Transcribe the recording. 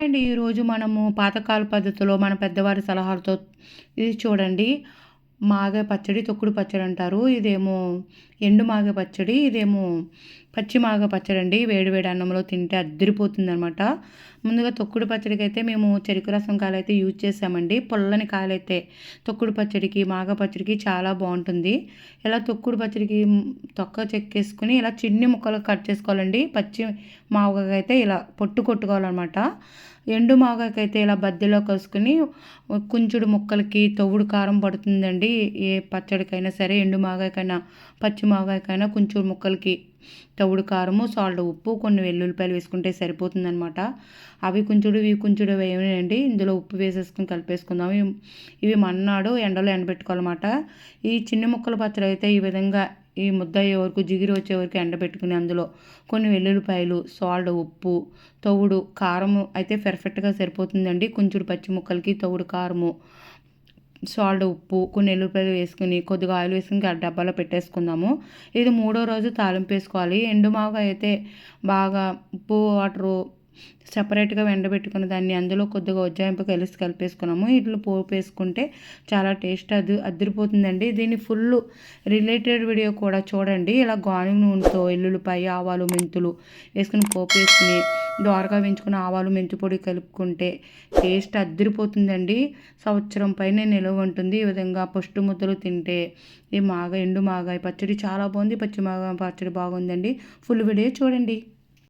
అండి ఈరోజు మనము పాతకాల పద్ధతిలో మన పెద్దవారి సలహాలతో ఇది చూడండి. మాగ పచ్చడి తొక్కుడు పచ్చడి అంటారు ఇదేమో ఎండు మాగ పచ్చడి ఇదేమో పచ్చిమాగ పచ్చడి అండి. వేడి వేడి అన్నంలో తింటే అద్దరిపోతుంది అనమాట ముందుగా తొక్కుడు పచ్చడికి అయితే మేము చెరుకు రసం కాయలు అయితే యూజ్ చేసామండి పొల్లని కాయలు అయితే తొక్కుడు పచ్చడికి మాగ పచ్చడికి చాలా బాగుంటుంది. ఇలా తొక్కుడు పచ్చడికి తొక్క చెక్కేసుకుని ఇలా చిన్ని ముక్కలు కట్ చేసుకోవాలండి. పచ్చి మాగగా అయితే ఇలా పొట్టు కొట్టుకోవాలన్నమాట. ఎండు మాగాకైతే ఇలా బద్దెలో కలుసుకుని కుంచుడు ముక్కలకి తవ్వుడు కారం పడుతుందండి. ఏ పచ్చడికైనా సరే ఎండు మాగాకైనా పచ్చి మాగాకైనా కుంచుడు ముక్కలకి తవుడు కారము సాల్ట్ ఉప్పు కొన్ని వెల్లుల్లిపాయలు వేసుకుంటే సరిపోతుందనమాట అవి కుంచుడు ఇవి కుంచుడు వేయండి. ఇందులో ఉప్పు వేసేసుకుని కలిపేసుకుందాం ఇవి మన్నాడు ఎండలో ఎండబెట్టుకోవాలన్నమాట. ఈ చిన్న ముక్కల పచ్చడి అయితే ఈ విధంగా ఈ ముద్ద అయ్యే వరకు జిగిరి వచ్చే వరకు ఎండబెట్టుకుని అందులో కొన్ని వెల్లుల్లిపాయలు సాల్ట్ ఉప్పు తవుడు కారము అయితే పెర్ఫెక్ట్గా సరిపోతుందండి. కొంచెం పచ్చి ముక్కలకి తవుడు కారము సాల్ట్ ఉప్పు కొన్ని ఎల్లుపాయలు వేసుకుని కొద్దిగా ఆయిల్ వేసుకుని డబ్బాలో పెట్టేసుకుందాము. ఇది మూడో రోజు తాలింపు వేసుకోవాలి. ఎండు అయితే బాగా ఉప్పు వాటరు సపరేట్గా ఎండబెట్టుకున్న దాన్ని అందులో కొద్దిగా ఉజ్జాయింపు కలిసి కలిపేసుకున్నాము. ఇట్లా పోపు వేసుకుంటే చాలా టేస్ట్ అది అదిరిపోతుందండి. దీన్ని ఫుల్ రిలేటెడ్ వీడియో కూడా చూడండి. ఇలా గానుగ నూనెతో ఎల్లుల్లిపాయ ఆవాలు మెంతులు వేసుకుని పోపు వేసుకుని దోరగా వేయించుకుని ఆవాలు మెంతి పొడి కలుపుకుంటే టేస్ట్ అద్దరిపోతుందండి. సంవత్సరం పైన నిలవ ఉంటుంది. ఈ విధంగా పష్టు ముద్దలు తింటే ఈ మాగా ఎండు మాగాయ పచ్చడి చాలా బాగుంది. పచ్చి మాగాయ పచ్చడి బాగుందండి. ఫుల్ వీడియో చూడండి.